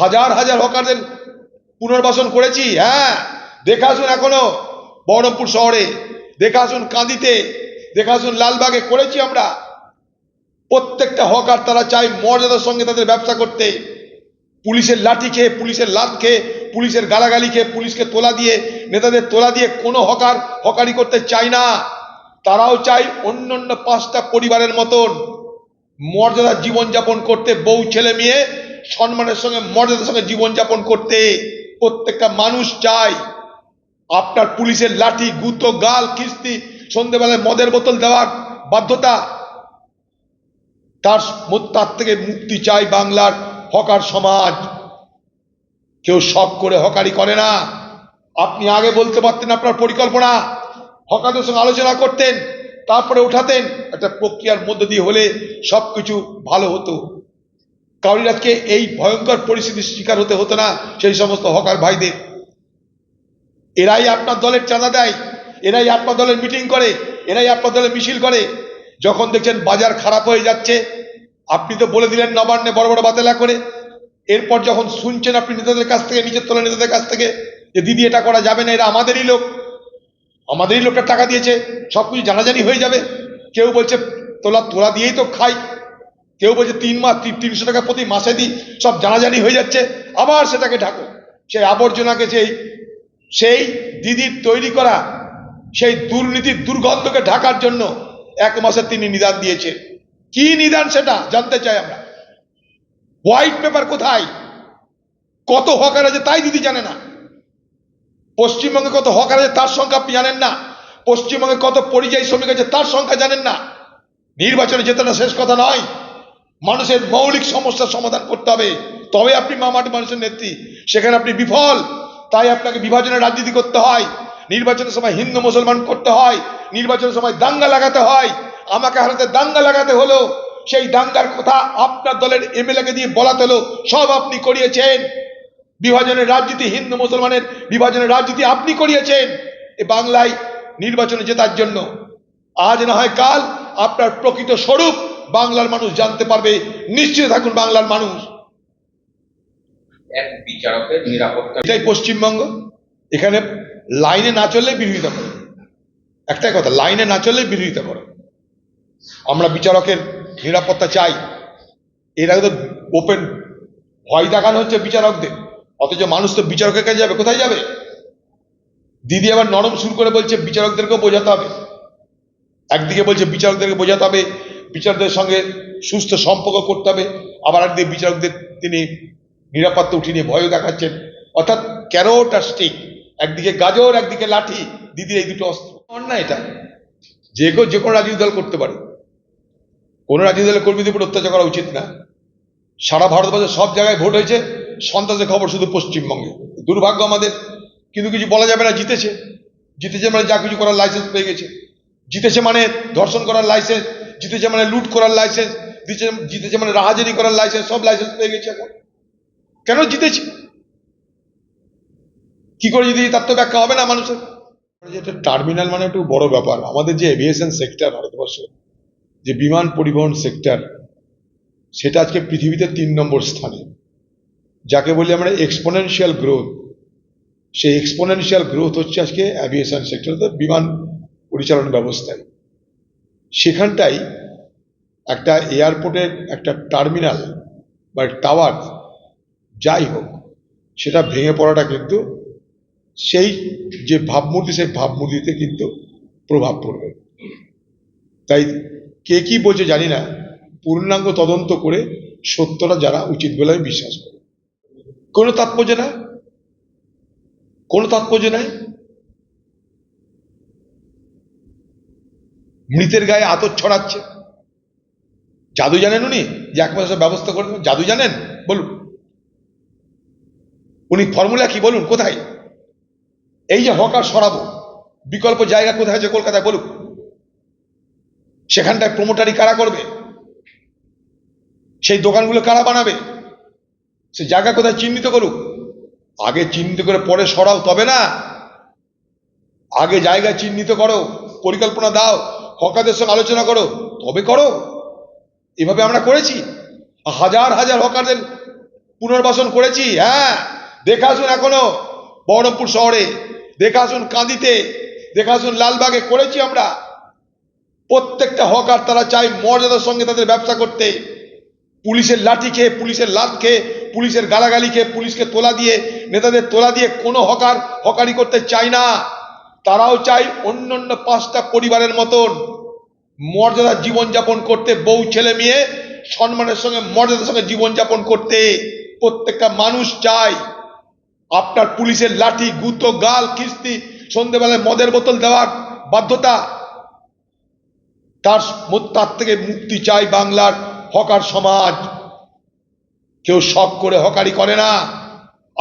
হাজার হাজার হকারদের পুনর্বাসন করেছি হ্যাঁ। দেখে আসুন এখনও বহরমপুর শহরে, দেখে আসুন কাঁদিতে, দেখে লালবাগে করেছি আমরা। প্রত্যেকটা হকার তারা চায় মর্যাদার সঙ্গে তাদের ব্যবসা করতে। পুলিশের লাঠি খেয়ে, পুলিশের লাত খেয়ে, পুলিশের গালাগালি খেয়ে, পুলিশকে তোলা দিয়ে, নেতাদের তোলা দিয়ে কোনো হকার হকারি করতে চায় না। তারাও চায় অন্য অন্য পাঁচটা পরিবারের মতন মর্যাদার জীবনযাপন করতে বউ, ছেলে, মেয়ে সম্মানের সঙ্গে, মর্যাদার সঙ্গে জীবনযাপন করতে প্রত্যেকটা মানুষ চায়। আপনার পুলিশের লাঠি, গুতো, গাল, কিস্তি, সন্ধেবেলায় মদের বোতল দেওয়ার বাধ্যতা, তার তার থেকে মুক্তি চাই বাংলার হকার সমাজ। কেউ শখ করে হকারি করে না। আপনি আগে বলতে পারতেন আপনার পরিকল্পনা। হকারদের সঙ্গে আলোচনা করতেন, তারপরে উঠাতেন। একটা প্রক্রিয়ার মধ্য দিয়ে হলে সবকিছু ভালো হতো। কাউরির আজকে এই ভয়ঙ্কর পরিস্থিতির শিকার হতে হতো না, সেই সমস্ত হকার ভাইদের। এরাই আপনার দলের চাঁদা দেয়, এরাই আপনার দলের মিটিং করে, এরাই আপনার দলের মিছিল করে। যখন দেখছেন বাজার খারাপ হয়ে যাচ্ছে, আপনি তো বলে দিলেন নবান্নে বড় বড় বাতেলা করে। এরপর যখন শুনছেন আপনি নেতাদের কাছ থেকে, নিজের তোলা নেতাদের কাছ থেকে, যে দিদি, এটা করা যাবে না, এরা আমাদেরই লোক। আমাদেরই লোকটা টাকা দিয়েছে সব কিছু জানাজানি হয়ে যাবে। কেউ বলছে, তোলা তোলা দিয়েই তো খাই। কেউ বলছে তিন মাস তিনশো টাকা প্রতি মাসে দিই, সব জানাজানি হয়ে যাচ্ছে, আবার সেটাকে ঢাকো। সেই আবর্জনাকে সেই সেই দিদির তৈরি করা, সেই দুর্নীতির দুর্গন্ধকে ঢাকার জন্য এক মাসে তিনি নিদান দিয়েছে। কি নিদান সেটা, জানতে চাই আমরা। হোয়াইট পেপার কোথায়? কত হকার আছে তাই দিদি জানে না। পশ্চিমবঙ্গে কত হকার আছে তার সংখ্যা আপনি জানেন না। পশ্চিমবঙ্গে কত পরিযায়ী শ্রমিক আছে তার সংখ্যা জানেন না। নির্বাচনে জেতাটা শেষ কথা নয়। মানুষের মৌলিক সমস্যার সমাধান করতে হবে। তবে আপনি মামাটি মানুষের নেত্রী। সেখানে আপনি বিফল। তাই আপনাকে বিভাজনের রাজনীতি করতে হয়। নির্বাচনের সময় হিন্দু মুসলমান করতে হয়। নির্বাচনের সময় দাঙ্গা লাগাতে হয়। আমাকে হারাতে দাঙ্গা লাগাতে হলো। সেই দাঙ্গার কথা আপনার দলের এমএলএকে দিয়ে বলাতে হলো। সব আপনি করিয়েছেন। বিভাজনের রাজনীতি হিন্দু মুসলমানের বিভাজনের রাজনীতি আপনি করিয়েছেন। এ বাংলায় নির্বাচনে জেতার জন্য। আজ না হয় কাল আপনার প্রকৃত স্বরূপ বাংলার মানুষ জানতে পারবে নিশ্চিত থাকুন বাংলার মানুষ। এক বিচারকের নিরাপত্তা এটাই পশ্চিমবঙ্গ। এখানে লাইনে না চললে বিরোধিতা করে। একটাই কথা লাইনে না চললে বিরোধিতা করে। আমরা বিচারকের নিরাপত্তা চাই। এর আগে তো ওপেন ভয় দেখানো হচ্ছে বিচারকদের। অথচ মানুষ তো বিচারকের কাছে যাবে কোথায় যাবে? দিদি আবার নরম শুরু করে বলছে বিচারকদেরকেও বোঝাতে হবে। একদিকে বলছে বিচারকদেরকে বোঝাতে হবে বিচারকদের সঙ্গে সুস্থ সম্পর্ক করতে হবে। আবার একদিকে বিচারকদের তিনি নিরাপত্তা উঠিয়ে নিয়ে ভয়ও দেখাচ্ছেন। অর্থাৎ ক্যারোট স্টিক একদিকে গাজর, একদিকে লাঠি, দিদির এই দুটো অস্ত্র। অন্যায় এটা। যে কেউ যে কোনো রাজনৈতিক দল করতে পারে। কোনো রাজনৈতিক দলের কর্মীদের উপর অত্যাচার করা উচিত না। সারা ভারতবর্ষে সব জায়গায় ভোট হয়েছে। সন্ত্রাসের খবর শুধু পশ্চিমবঙ্গে। দুর্ভাগ্য আমাদের। কিন্তু কিছু বলা যাবে না, জিতেছে। জিতেছে মানে যা কিছু করার লাইসেন্স পেয়ে গেছে। জিতেছে মানে ধর্ষণ করার লাইসেন্স জিতেছে মানে লুট করার লাইসেন্স জিতেছে জিতেছে মানে রাহাজারি করার লাইসেন্স সব লাইসেন্স পেয়ে গেছে এখন। কেন জিতেছি? কি করে যদি তার তো ব্যাখ্যা হবে না মানুষের। যেটা টার্মিনাল মানে একটু বড় ব্যাপার। আমাদের যে এভিয়েশন সেক্টর ভারতবর্ষে, যে বিমান পরিবহন সেক্টর সেটা আজকে পৃথিবীতে তিন নম্বর স্থানে। যাকে বলি আমরা এক্সপোনেনশিয়াল গ্রোথ সেই এক্সপোনেনশিয়াল গ্রোথ হচ্ছে আজকে অ্যাভিয়েশন সেক্টর বিমান পরিচালন ব্যবস্থায়। সেখানটাই একটা এয়ারপোর্টের একটা টার্মিনাল বা টাওয়ার, যাই হোক, সেটা ভেঙে পড়াটা কিন্তু সেই যে ভাবমূর্তি, সেই ভাবমূর্তিতে কিন্তু প্রভাব পড়বে। তাই কে কি বলছে জানি না। পূর্ণাঙ্গ তদন্ত করে সত্যটা জানা উচিত বলে আমি বিশ্বাস করি। কোনো তাৎপর্য না কোনো তাৎপর্য নাই? মৃতের গায়ে আতর ছড়াচ্ছে। জাদু জানেন উনি? যে এক মাসের ব্যবস্থা করে দেবেন? জাদু জানেন? বলুন। উনি ফর্মুলা কি বলুন? কোথায়? এই যে হকার সরাবো, বিকল্প জায়গা কোথায় আছে কলকাতায় বলুক সেখানটায় প্রমোটারি কারা করবে? সেই দোকানগুলো কারা বানাবে? সে জায়গা কোথায় চিহ্নিত করুক? আগে চিহ্নিত করে পরে সরাও, তবে না। আগে জায়গা চিহ্নিত করো, পরিকল্পনা দাও। হকারদের সঙ্গে আলোচনা করো, তবে করো। এভাবে আমরা করেছি। হাজার হাজার হকারদের পুনর্বাসন করেছি হ্যাঁ। দেখে আসুন এখনও বহরমপুর শহরে, দেখে আসুন কাঁদিতে, দেখে আসুন লালবাগে করেছি আমরা। প্রত্যেকটা হকার তারা চায় মর্যাদার সঙ্গে তাদের ব্যবসা করতে। পুলিশের লাঠি খেয়ে, পুলিশের লাত খেয়ে, পুলিশের গালাগালি খেয়ে, পুলিশকে তোলা দিয়ে, নেতাদের তোলা দিয়ে কোনো হকার হকারি করতে চায় না। তারাও চায় অন্য অন্য পাঁচটা পরিবারের মতন মর্যাদার জীবনযাপন করতে, বউ, ছেলে, মেয়ে সম্মানের সঙ্গে মর্যাদার সঙ্গে জীবনযাপন করতে। প্রত্যেকটা মানুষ চায় আপনার পুলিশের লাঠি, গুতো, গাল, কিস্তি, সন্ধেবেলায় মদের বোতল দেওয়ার বাধ্যতা। তার তার থেকে মুক্তি চাই বাংলার হকার সমাজ। কেউ শখ করে হকারি করে না।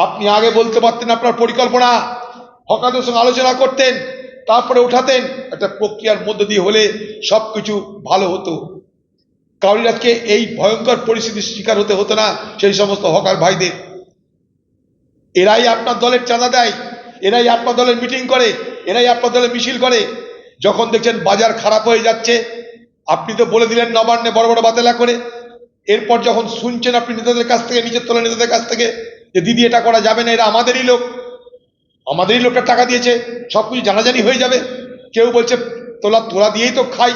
আপনি আগে বলতে পারতেন আপনার পরিকল্পনা। হকারদের সঙ্গে আলোচনা করতেন, তারপরে উঠাতেন। একটা প্রক্রিয়ার মধ্য দিয়ে হলে সবকিছু ভালো হতো। কাউরির আজকে এই ভয়ঙ্কর পরিস্থিতির শিকার হতে হতো না সেই সমস্ত হকার ভাইদের। এরাই আপনার দলের চাঁদা দেয়, এরাই আপনার দলের মিটিং করে, এরাই আপনার দলের মিছিল করে। যখন দেখছেন বাজার খারাপ হয়ে যাচ্ছে, আপনি তো বলে দিলেন নবান্নে বড় বড় বাতেলা করে। এরপর যখন শুনছেন আপনি নেতাদের কাছ থেকে, নিজের তলা নেতাদের কাছ থেকে, যে দিদি এটা করা যাবে না, এরা আমাদেরই লোক। আমাদেরই লোকটা টাকা দিয়েছে, সব কিছু জানাজানি হয়ে যাবে। কেউ বলছে, তোলা তোলা দিয়েই তো খাই।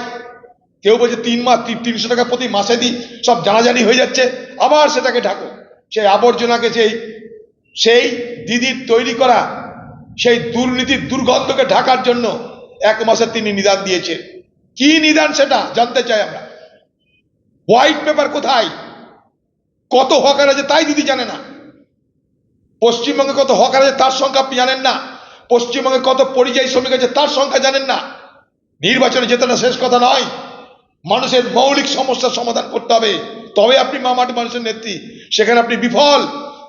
কেউ বলছে, তিন মাস তিনশো টাকা প্রতি মাসে দিই, সব জানাজানি হয়ে যাচ্ছে। আবার সেটাকে ঢাকো। সেই আবর্জনাকে সেই সেই দিদির তৈরি করা, সেই দুর্নীতির দুর্গন্ধকে ঢাকার জন্য এক মাসের তিনি নিদান দিয়েছে। কি নিদান সেটা, জানতে চাই আমরা। হোয়াইট পেপার কোথায়? কত হকার আছে তাই দিদি জানে না। পশ্চিমবঙ্গে কত হকার আছে তার সংখ্যা আপনি জানেন না। পশ্চিমবঙ্গে কত পরিযায়ী শ্রমিক আছে তার সংখ্যা জানেন না। নির্বাচনে জেতাটা শেষ কথা নয়। মানুষের মৌলিক সমস্যার সমাধান করতে হবে। তবে আপনি মামাটি মানুষের নেত্রী। সেখানে আপনি বিফল।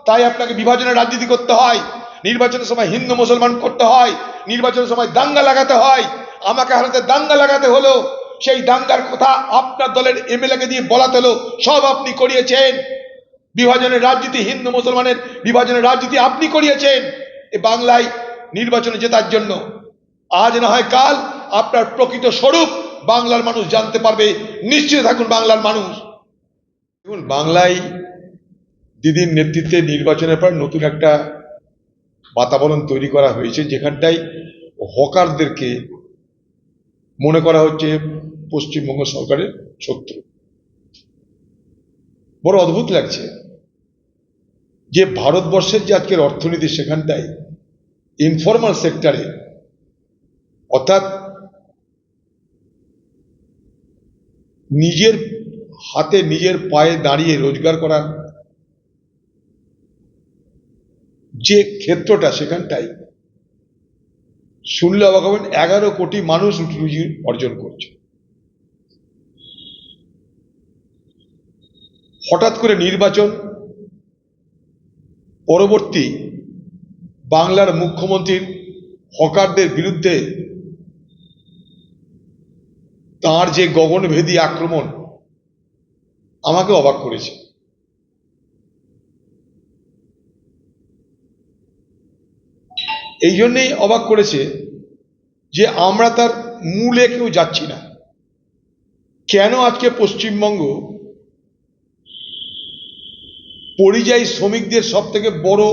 তাই আপনাকে বিভাজনের রাজনীতি করতে হয়। নির্বাচনের সময় হিন্দু মুসলমান করতে হয়। নির্বাচনের সময় দাঙ্গা লাগাতে হয়। আমাকে হারাতে দাঙ্গা লাগাতে হলো। সেই দাঙ্গার কথা আপনার দলের এমএলএকে দিয়ে বলাতে হলো। সব আপনি করিয়েছেন। বিভাজনের রাজনীতি, হিন্দু, মুসলমানের বিভাজনের রাজনীতি আপনি করিয়েছেন এ বাংলায় নির্বাচনে জেতার জন্য। আজ না হয় কাল আপনার প্রকৃত স্বরূপ বাংলার মানুষ জানতে পারবে। নিশ্চিত থাকুন বাংলার মানুষ। দেখুন, বাংলায় দিদির নেতৃত্বে নির্বাচনের পর নতুন একটা বাতাবরণ তৈরি করা হয়েছে, যেখানটায় হকারদেরকে মনে করা হচ্ছে পশ্চিমবঙ্গ সরকারের শত্রু। বড় অদ্ভুত লাগছে। যে ভারতবর্ষের যে আজকের অর্থনীতি সেখানটায় ইনফর্মাল সেক্টরে অর্থাৎ নিজের হাতে নিজের পায়ে দাঁড়িয়ে রোজগার করার যে ক্ষেত্রটা সেখানটায়, শুনলে অবাক হবেন, এগারো কোটি মানুষ রুজি অর্জন করছে। হঠাৎ করে নির্বাচন পরবর্তী বাংলার মুখ্যমন্ত্রীর হকারদের বিরুদ্ধে তার যে গগনভেদী আক্রমণ, আমাকে অবাক করেছে। এই জন্যেই অবাক করেছে যে আমরা তার মূলে কেউ যাচ্ছি না। কেন আজকে পশ্চিমবঙ্গ পরিযায়ী শ্রমিকদের সব থেকে বড়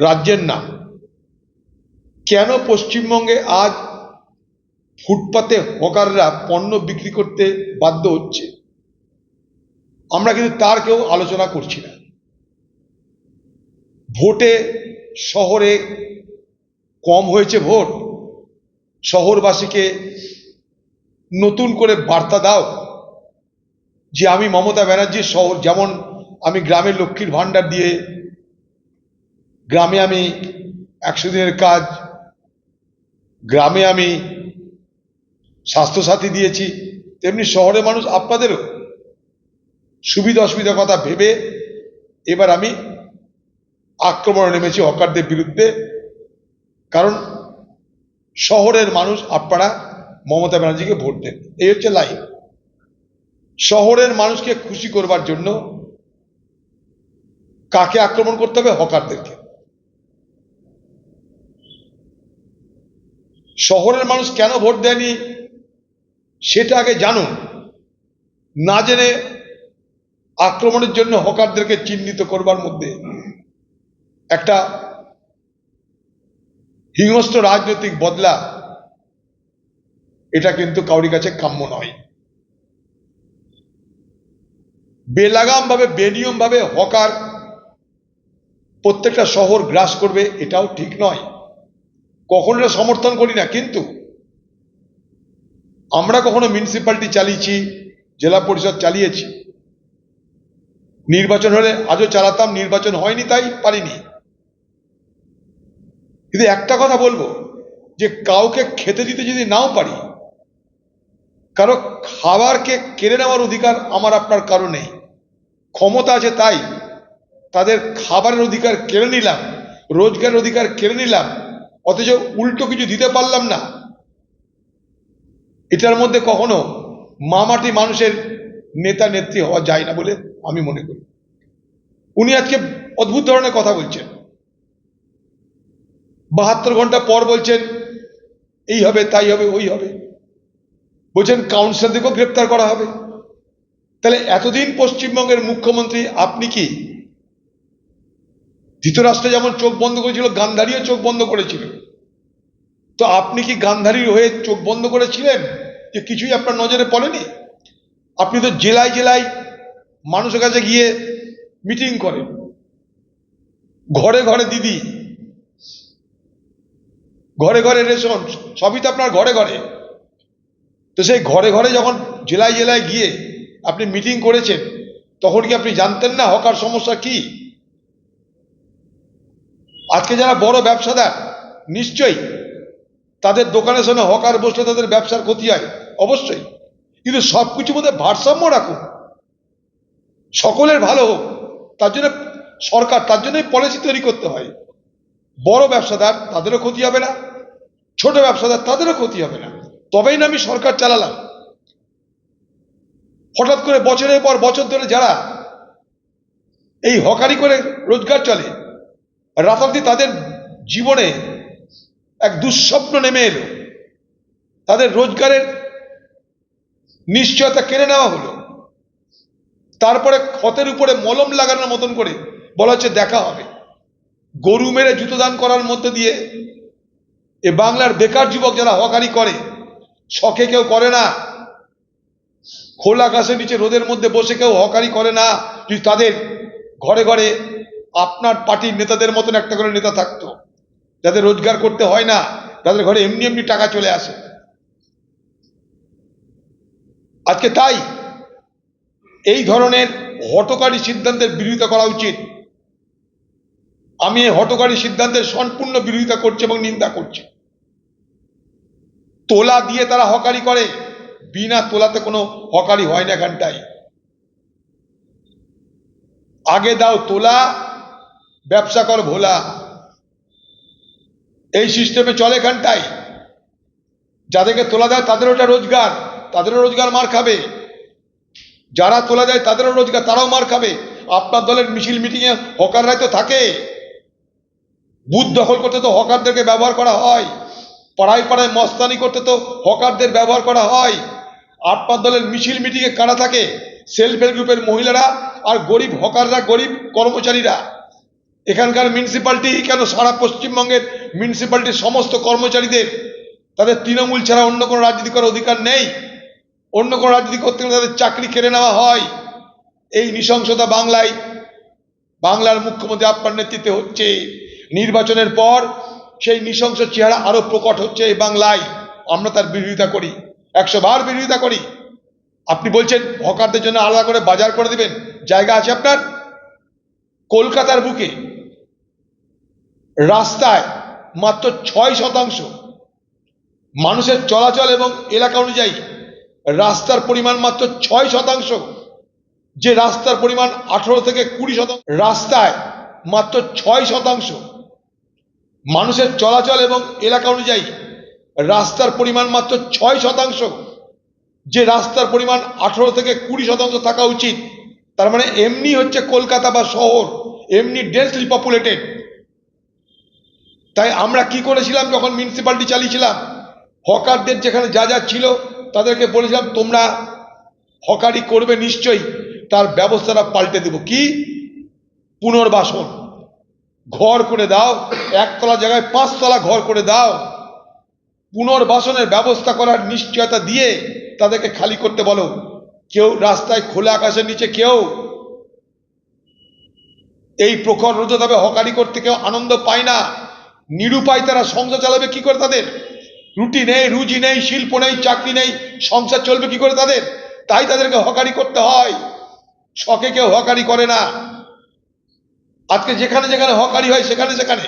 রাজ্যের নাম। কেন পশ্চিমবঙ্গে আজ ফুটপাতে হকাররা পণ্য বিক্রি করতে বাধ্য হচ্ছে? আমরা কিন্তু তার কেউ আলোচনা করছি না। ভোটে শহরে কম হয়েছে ভোট। শহরবাসীকে নতুন করে বার্তা দাও যে আমি মমতা ব্যানার্জির শহর যেমন আমি গ্রামের লক্ষ্মীর ভাণ্ডার দিয়ে গ্রামে আমি একশো দিনের কাজ, গ্রামে আমি স্বাস্থ্যসাথী দিয়েছি, তেমনি শহরের মানুষ আপনাদেরও সুবিধা অসুবিধার কথা ভেবে এবার আমি আক্রমণে নেমেছি হকারদের বিরুদ্ধে। কারণ শহরের মানুষ আপনারা মমতা ব্যানার্জিকে ভোট দেন। এই হচ্ছে লাইন শহরের মানুষকে খুশি করবার জন্য কাকে আক্রমণ করতে হবে? হকারদেরকে। শহরের মানুষ কেন ভোট দেয়নি? সেটা আগে জানুন। না জেনে আক্রমণের জন্য হকারদেরকে চিহ্নিত করবার মধ্যে একটা হিংস্র রাজনৈতিক বদলা, এটা কিন্তু কাউরি কাছে কাম্য নয়। বেলাগাম ভাবে বেনিয়ম ভাবে হকার প্রত্যেকটা শহর গ্রাস করবে, এটাও ঠিক নয়। কখনো সমর্থন করি না, কিন্তু আমরা কখনো মিউনিসিপ্যালিটি চালিয়েছি, জেলা পরিষদ চালিয়েছি। নির্বাচন হলে আজও চালাতাম, নির্বাচন হয়নি তাই পারিনি। কিন্তু একটা কথা বলব, যে কাউকে খেতে দিতে যদি নাও পারি, কারও খাবারকে কেড়ে নেওয়ার অধিকার আমার আপনার কারও নেই। ক্ষমতা আছে তাই। তাদের খাবারের অধিকার কেড়ে নিলাম, রোজগারের অধিকার কেড়ে নিলাম, অথচ উল্টো কিছু দিতে পারলাম না। এটার মধ্যে কখনো মামাটি মানুষের নেতা, নেত্রী হওয়া যায় না বলে আমি মনে করি। উনি আজকে অদ্ভুত ধরনের কথা বলছেন। বাহাত্তর ঘণ্টা পর বলছেন, এই হবে, তাই হবে, ওই হবে। বলছেন, কাউন্সিলরদেরকেও গ্রেপ্তার করা হবে। তাহলে এতদিন পশ্চিমবঙ্গের মুখ্যমন্ত্রী, আপনি কি ধৃতরাষ্ট্র যেমন চোখ বন্ধ করেছিল, গান্ধারীও চোখ বন্ধ করেছিল। তো আপনি কি গান্ধারীর হয়ে চোখ বন্ধ করেছিলেন? যে কিছুই আপনার নজরে পড়েনি? আপনি তো জেলায় জেলায় মানুষের কাছে গিয়ে মিটিং করেন। ঘরে ঘরে দিদি, ঘরে ঘরে রেশন, সবই তো আপনার ঘরে ঘরে। তো সেই ঘরে ঘরে যখন জেলায় জেলায় গিয়ে আপনি মিটিং করেছেন, তখন কি আপনি জানতেন না হকার সমস্যা কি? আজকে যারা বড় ব্যবসাদার, নিশ্চয়ই তাদের দোকানের সামনে হকার বসলে তাদের ব্যবসার ক্ষতি হয়, অবশ্যই। কিন্তু সব কিছুর মধ্যে ভারসাম্য রাখুন। সকলের ভালো হোক, তার জন্য সরকার, তার জন্যই পলিসি তৈরি করতে হয়। বড় ব্যবসাদার, তাদেরও ক্ষতি হবে না। ছোট ব্যবসাদার, তাদেরও ক্ষতি হবে না। তবেই না আমি সরকার চালালাম। হঠাৎ করে বছরের পর বছর ধরে যারা এই হকারি করে রোজগার চলে রাতারাতি তাদের জীবনে এক দুঃস্বপ্ন নেমে এলো। তাদের রোজগারের নিশ্চয়তা কেড়ে নেওয়া হলো। তারপরে ক্ষতের উপরে মলম লাগানোর মতন করে বলা হচ্ছে দেখা হবে। গরু মেরে জুতো দান করার মধ্যে দিয়ে এ বাংলার বেকার যুবক যারা হকারি করে, শখে কেউ করে না, খোলা আকাশের নিচে রোদের মধ্যে বসে কেউ হকারি করে না, যদি তাদের ঘরে ঘরে আপনার পার্টির নেতাদের মতন একটা করে নেতা থাকতো। যাদের রোজগার করতে হয় না, তাদের ঘরে এমনি এমনি টাকা চলে আসে। আজকে তাই এই ধরনের হটকারী সিদ্ধান্তের বিরোধিতা করা উচিত। আমি এই হটকারী সিদ্ধান্তের সম্পূর্ণ বিরোধিতা করছি এবং নিন্দা করছি। তোলা দিয়ে তারা হকারি করে, বিনা তোলাতে কোনো হকারি হয় না এখানটায়। আগে দাও তোলা ব্যবসা কর ভোলা। এই সিস্টেমে চলে এখানটায়। যাদেরকে তোলা দেয় তাদের ওটা রোজগার, তাদেরও রোজগার মার খাবে। যারা তোলা দেয় তাদেরও রোজগার, তারাও মার খাবে। আপনার দলের মিছিল মিটিংয়ে হকাররাই তো থাকে। বুথ দখল করতে তো হকারদেরকে ব্যবহার করা হয়। পাড়ায় পাড়ায় মস্তানি করতে তো হকারদের ব্যবহার করা হয়। আপনার দলের মিছিল মিটিংয়ে কারা থাকে? সেলফ হেল্প গ্রুপের মহিলারা আর গরিব হকাররা, গরিব কর্মচারীরা। এখানকার মিউনিসিপ্যালিটি কেন সারা পশ্চিমবঙ্গের মিউনিসিপ্যালিটির সমস্ত কর্মচারীদের, তাদের তৃণমূল ছাড়া অন্য কোনো রাজনীতি করার অধিকার নেই? অন্য কোনো রাজনীতি করতে গেলে তাদের চাকরি কেড়ে নেওয়া হয়? এই নৃশংসতা বাংলায়, বাংলার মুখ্যমন্ত্রী আপনার নেতৃত্বে হচ্ছে। নির্বাচনের পর সেই নৃশংস চেহারা আরও প্রকট হচ্ছে এই বাংলায়। আমরা তার বিরোধিতা করি, একশো বার বিরোধিতা করি। আপনি বলছেন হকারদের জন্য আলাদা করে বাজার করে দিবেন, জায়গা আছে আপনার? কলকাতার বুকে। রাস্তায় মাত্র ছয় শতাংশ মানুষের চলাচল এবং এলাকা অনুযায়ী রাস্তার পরিমাণ মাত্র ছয় শতাংশ, যে রাস্তার পরিমাণ আঠারো থেকে কুড়ি শতাংশ, রাস্তায় মাত্র ছয় শতাংশ মানুষের চলাচল এবং এলাকা অনুযায়ী রাস্তার পরিমাণ মাত্র ছয় শতাংশ, যে রাস্তার পরিমাণ আঠারো থেকে কুড়ি শতাংশ থাকা উচিত, তার মানে এমনি হচ্ছে কলকাতা বা শহর, এমনি ডেন্সলি পপুলেটেড তাই আমরা কি করেছিলাম যখন মিউনিসিপ্যালিটি চালিয়েছিলাম? হকারদের যেখানে যা যা ছিল, তাদেরকে বলেছিলাম, তোমরা হকারি করবে নিশ্চয়ই, তার ব্যবস্থাটা পাল্টে দেব। কি? পুনর্বাসন। ঘর করে দাও, একতলা জায়গায় পাঁচতলা ঘর করে দাও। পুনর্বাসনের ব্যবস্থা করার নিশ্চয়তা দিয়ে তাদেরকে খালি করতে বলো। কেউ রাস্তায় খোলা আকাশের নিচে কেউ। এই প্রখর রোজদাবে হকারি করতে কেউ আনন্দ পায় না। নিরুপায় তারা সংসার চালাবে, কি করে তাদের? রুটি নেই, রুজি নেই, শিল্প নেই, চাকরি নেই, সংসার চলবে কি করে তাদের? তাই তাদেরকে হকারি করতে হয়। শখে কেউ হকারি করে না। আজকে যেখানে যেখানে হকারি হয়, সেখানে সেখানে।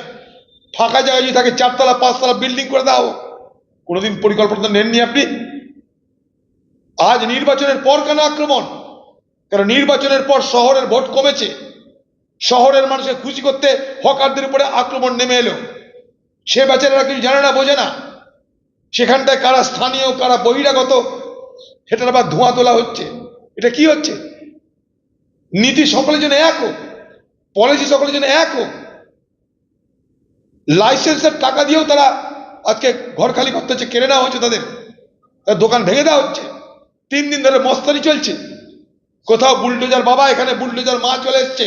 ফাঁকা জায়গায় যদি থাকে, চারতলা, পাঁচতলা বিল্ডিং করে দাও। কোনোদিন পরিকল্পনা নেননি আপনি? আজ নির্বাচনের পর কেন আক্রমণ? কারণ নির্বাচনের পর শহরের ভোট কমেছে? শহরের মানুষকে খুশি করতে হকারদের উপরে আক্রমণ নেমে এলো। সে বেচারারা কিছু জানে না, বোঝে না। সেখানটায় কারা স্থানীয়, কারা বহিরাগত, সেটার আবার ধোঁয়া তোলা হচ্ছে। এটা কি হচ্ছে? নীতি সকলের জন্য এক হোক, পলিসি সকলের জন্য এক হোক। লাইসেন্সের টাকা দিয়েও তারা আজকে ঘর খালি করতে হচ্ছে, কেড়ে নেওয়া হচ্ছে তাদের। তার দোকান ভেঙে দেওয়া হচ্ছে। তিন দিন ধরে মস্তানি চলছে। কোথাও বুলডোজার, বাবা, এখানে বুলডোজার মা চলে এসছে।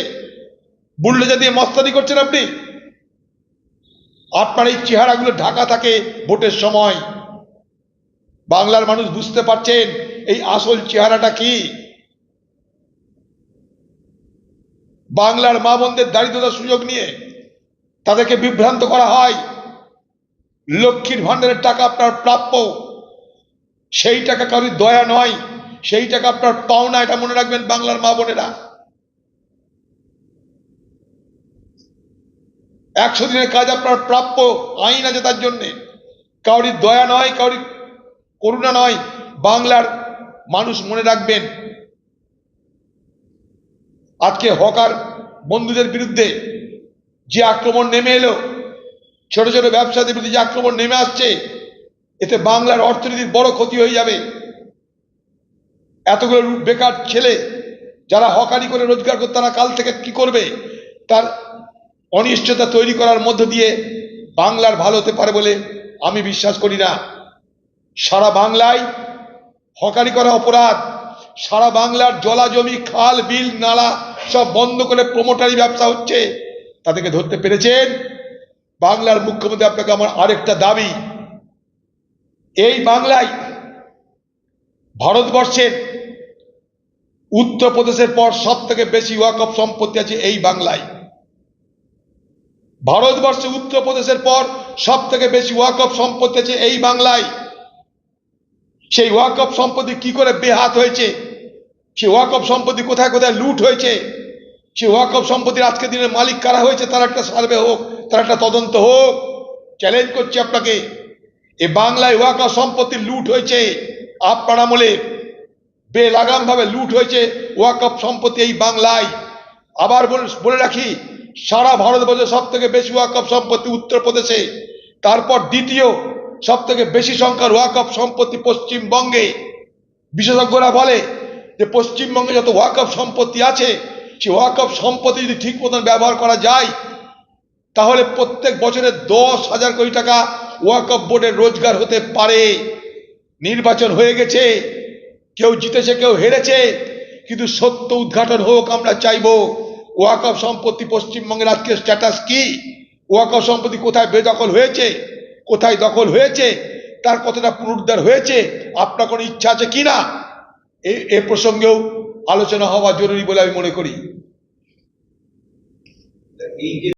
বুলডোজার দিয়ে মস্তানি করছেন আপনি? আপনার এই চেহারাগুলো ঢাকা থাকে ভোটের সময়। বাংলার মানুষ বুঝতে পারছেন এই আসল চেহারাটা কি? বাংলার মা বোনদের দারিদ্রতার সুযোগ নিয়ে তাদেরকে বিভ্রান্ত করা হয়। লক্ষ্মীর ভাণ্ডারের টাকা আপনার প্রাপ্য। সেই টাকা কারোর দয়া নয়, সেই টাকা আপনার পাওনা, এটা মনে রাখবেন বাংলার মা বোনেরা। একশো দিনের কাজ আপনার প্রাপ্য, আইন আছে তার জন্যে। কাউরির দয়া নয়, কাউরির করুণা নয়, বাংলার মানুষ মনে রাখবেন। আজকে হকার বন্ধুদের বিরুদ্ধে যে আক্রমণ নেমে এলো, ছোট ছোট ব্যবসাদের বিরুদ্ধে যে আক্রমণ নেমে আসছে, এতে বাংলার অর্থনীতির বড় ক্ষতি হয়ে যাবে। এতগুলো বেকার ছেলে যারা হকারি করে রোজগার করতে, তারা কাল থেকে কি করবে? তার অনিশ্চয়তা তৈরি করার মধ্য দিয়ে বাংলার ভালো হতে পারে বলে আমি বিশ্বাস করি না। সারা বাংলায় হকারি করা অপরাধ, সারা বাংলার জলা জমি, খাল, বিল, নালা সব বন্ধ করে প্রমোটারি ব্যবসা হচ্ছে, তাদেরকে ধরতে পেরেছেন? বাংলার মুখ্যমন্ত্রী আপনাকে আমার আরেকটা দাবি, এই বাংলায় ভারতবর্ষের উত্তরপ্রদেশের পর সব থেকে বেশি ওয়াকফ সম্পত্তি আছে এই বাংলায়। ভারতবর্ষে উত্তরপ্রদেশের পর সব থেকে বেশি ওয়াকফ সম্পত্তি আছে এই বাংলায়। সেই ওয়াকফ সম্পত্তি কি করে বেহাত হয়েছে? সেই ওয়াকফ সম্পত্তি কোথায় কোথায় লুট হয়েছে? সেই ওয়াকফ সম্পত্তির আজকের দিনের মালিক কারা হয়েছে? তার একটা সার্ভে হোক, তার একটা তদন্ত হোক। চ্যালেঞ্জ করছি আপনাকে, এ বাংলায় ওয়াকফ সম্পত্তি লুট হয়েছে। আপনার আমলে বেলাগাম ভাবে লুট হয়েছে ওয়াকফ সম্পত্তি এই বাংলায়। আবার বলে রাখি সারা ভারতবর্ষে সব থেকে বেশি ওয়াকফ সম্পত্তি উত্তরপ্রদেশে, তারপর দ্বিতীয় সব থেকে বেশি সংখ্যার ওয়াকফ সম্পত্তি পশ্চিমবঙ্গে। বিশেষজ্ঞরা বলে যে, পশ্চিমবঙ্গে যত ওয়াকফ সম্পত্তি আছে সেই ওয়াকফ সম্পত্তি যদি ঠিক মতন ব্যবহার করা যায়, তাহলে প্রত্যেক বছরে দশ হাজার কোটি টাকা ওয়াকফ বোর্ডের রোজগার হতে পারে। নির্বাচন হয়ে গেছে, কেউ জিতেছে, কেউ হেরেছে, কিন্তু সত্য উদ্ঘাটন হোক আমরা চাইব। ওয়াকফ সম্পত্তি পশ্চিমবঙ্গের আজকে স্ট্যাটাস কি? ওয়াকফ সম্পত্তি কোথায় বেদখল হয়েছে? কোথায় দখল হয়েছে? তার কতটা পুনরুদ্ধার হয়েছে? আপনার কোনো ইচ্ছা আছে কি না? এ প্রসঙ্গেও আলোচনা হওয়া জরুরি বলে আমি মনে করি।